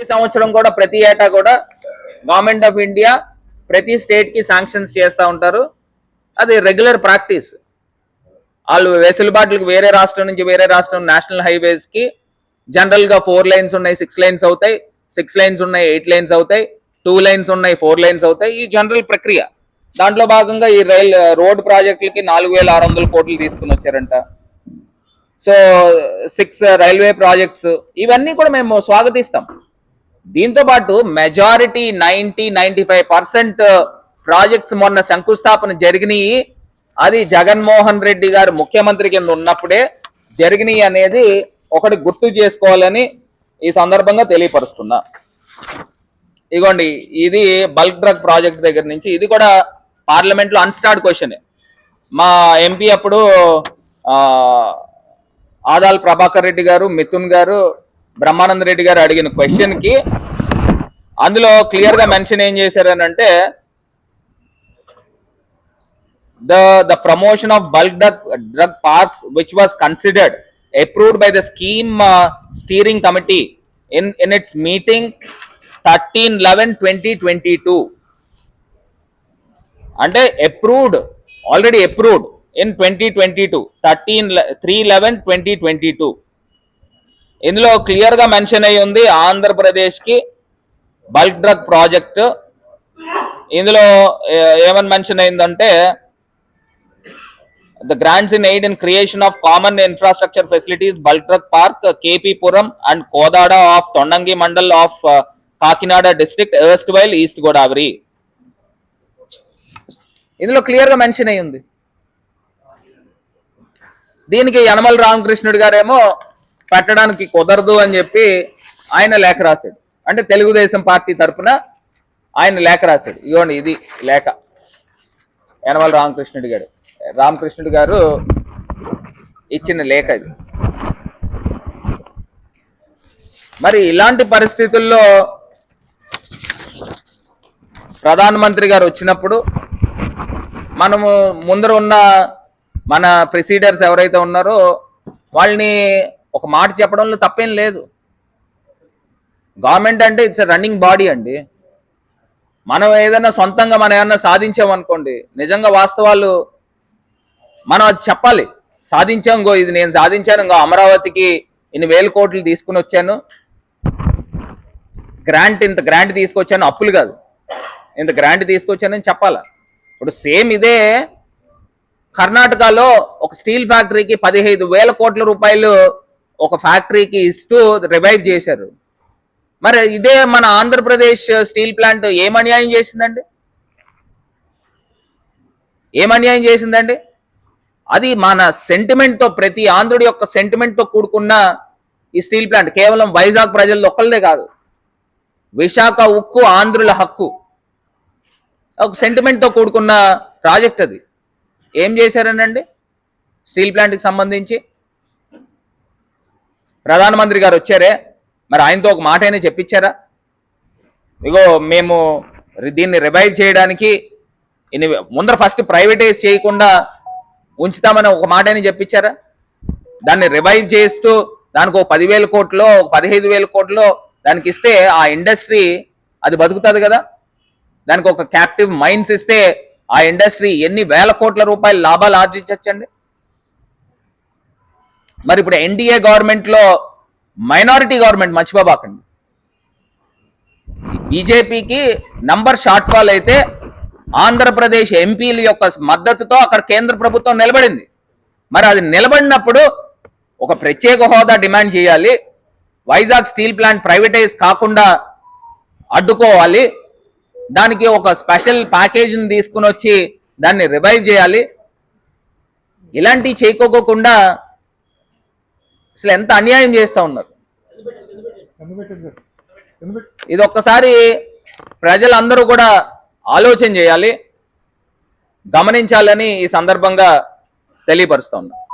ఈ సంవత్సరం కూడా ప్రతి ఏటా కూడా గవర్నమెంట్ ఆఫ్ ఇండియా ప్రతి స్టేట్కి శాంక్షన్స్ చేస్తూ ఉంటారు. అది రెగ్యులర్ ప్రాక్టీస్ వాళ్ళు వెసులుబాట్లకు వేరే రాష్ట్రం నుంచి వేరే రాష్ట్రం నేషనల్ హైవేస్కి జనరల్గా ఫోర్ లైన్స్ ఉన్నాయి సిక్స్ లైన్స్ అవుతాయి సిక్స్ లైన్స్ ఉన్నాయి ఎయిట్ లైన్స్ అవుతాయి టూ లైన్స్ ఉన్నాయి ఫోర్ లైన్స్ అవుతాయి. ఈ జనరల్ ప్రక్రియ. దాంట్లో భాగంగా ఈ రైల్ రోడ్ ప్రాజెక్టులకి నాలుగు వేల ఆరు వందల కోట్లు తీసుకుని వచ్చారంట. సో సిక్స్ రైల్వే ప్రాజెక్ట్స్ ఇవన్నీ కూడా మేము స్వాగతిస్తాం. దీంతో పాటు majority ninety ninety five percent projects మొన్న శంకుస్థాపన జరిగినాయి. అది జగన్మోహన్ రెడ్డి గారు ముఖ్యమంత్రి కింద ఉన్నప్పుడే జరిగినాయి అనేది ఒకటి గుర్తు చేసుకోవాలని ఈ సందర్భంగా తెలియపరుస్తున్నా. ఇగోండి ఇది బల్క్ డ్రగ్ ప్రాజెక్ట్ దగ్గర నుంచి ఇది కూడా పార్లమెంట్లో అన్స్టార్డ్ క్వశ్చన్ మా ఎంపీ అప్పుడు ఆదాల్ ప్రభాకర్ రెడ్డి గారు మిథున్ గారు బ్రహ్మానంద రెడ్డి గారు అడిగిన క్వశ్చన్కి అందులో క్లియర్గా మెన్షన్ ఏం చేశారు అంటే the the promotion of bulk drug drug parks which was considered approved by the scheme steering committee in in its meeting thirteen eleven twenty twenty two అంటే approved already approved in twenty twenty two thirteen three eleven twenty twenty two ఇందులో క్లియర్గా mention అయి ఉంది ఆంధ్రప్రదేశ్కి bulk drug project ఇందులో ఏమని mention అయిందంటే the grants in aid in creation of common infrastructure facilities bulk drug park KP Puram and Kodada of Thondangi mandal of Kakinada district west while east Godavari ఇందులో క్లియర్గా mention అయ్యింది దీనికి యనమల్ రామకృష్ణుడు గారేమో పెట్టడానికి కుదరదు అని చెప్పి ఆయన లేఖ రాశాడు. అంటే తెలుగుదేశం పార్టీ తరపున ఆయన లేఖ రాశాడు. ఇవ్వండి ఇది లేఖ. యనమల రామకృష్ణుడు గారు. రామకృష్ణుడు గారు ఇచ్చిన లేఖ ఇది. మరి ఇలాంటి పరిస్థితుల్లో ప్రధానమంత్రి గారు వచ్చినప్పుడు మనము ముందర ఉన్న మన ప్రిసీడర్స్ ఎవరైతే ఉన్నారో వాళ్ళని ఒక మాట చెప్పడంలో తప్పేం లేదు. గవర్నమెంట్ అంటే ఇట్స్ రన్నింగ్ బాడీ అండి. మనం ఏదైనా సొంతంగా మనం ఏదైనా సాధించామనుకోండి నిజంగా వాస్తవాలు మనం అది చెప్పాలి. సాధించాం గో ఇది నేను సాధించాను ఇంకో అమరావతికి ఇన్ని వేల కోట్లు తీసుకుని వచ్చాను. గ్రాంట్ ఇంత గ్రాంట్ తీసుకొచ్చాను అప్పులు కాదు. ఇంత గ్రాంట్ తీసుకొచ్చానని చెప్పాలా? ఇప్పుడు సేమ్ ఇదే కర్ణాటకలో ఒక స్టీల్ ఫ్యాక్టరీకి పదిహేదు వేల కోట్ల రూపాయలు ఒక ఫ్యాక్టరీకి ఇస్తూ రివైవ్ చేశారు. మరి ఇదే మన ఆంధ్రప్రదేశ్ స్టీల్ ప్లాంట్ ఏం అన్యాయం చేసిందండి? ఏం అన్యాయం చేసిందండి? అది మన సెంటిమెంట్తో ప్రతి ఆంధ్రుడి యొక్క సెంటిమెంట్తో కూడుకున్న ఈ స్టీల్ ప్లాంట్. కేవలం వైజాగ్ ప్రజల్లో ఒక్కళ్ళదే కాదు. విశాఖ ఉక్కు ఆంధ్రుల హక్కు. ఒక సెంటిమెంట్తో కూడుకున్న ప్రాజెక్ట్ అది. ఏం చేశారనండి? స్టీల్ ప్లాంట్కి సంబంధించి ప్రధానమంత్రి గారు వచ్చారే? మరి ఆయనతో ఒక మాట అయినా చెప్పించారా? ఇగో మేము దీన్ని రివైవ్ చేయడానికి ఇన్ని ముందర ఫస్ట్ ప్రైవేటైజ్ చేయకుండా ఉంచుతామని ఒక మాట అయినా చెప్పించారా? దాన్ని రివైవ్ చేస్తూ దానికి ఒక పదివేల కోట్లో ఒక పదిహేదు వేల కోట్లో దానికి ఇస్తే ఆ ఇండస్ట్రీ అది బతుకుతుంది కదా? దానికి ఒక క్యాప్టివ్ మైండ్స్ ఇస్తే ఆ ఇండస్ట్రీ ఎన్ని వేల కోట్ల రూపాయల లాభాలు ఆర్జించవచ్చండి మరి ఇప్పుడు ఎన్డీఏ గవర్నమెంట్లో మైనారిటీ గవర్నమెంట్ మర్చిపోబాకండి బీజేపీకి నంబర్ షార్ట్ ఫాల్ అయితే ఆంధ్రప్రదేశ్ ఎంపీల యొక్క మద్దతుతో అక్కడ కేంద్ర ప్రభుత్వం నిలబడింది. మరి అది నిలబడినప్పుడు ఒక ప్రత్యేక హోదా డిమాండ్ చేయాలి. వైజాగ్ స్టీల్ ప్లాంట్ ప్రైవేటైజ్ కాకుండా అడ్డుకోవాలి. దానికి ఒక స్పెషల్ ప్యాకేజీని తీసుకుని వచ్చి దాన్ని రివైవ్ చేయాలి. ఇలాంటివి చేయకోకుండా అసలు ఎంత అన్యాయం చేస్తూ ఉన్నారు? ఇది ఒక్కసారి ప్రజలందరూ కూడా ఆలోచన చేయాలి గమనించాలని ఈ సందర్భంగా తెలియపరుస్తూ ఉన్నారు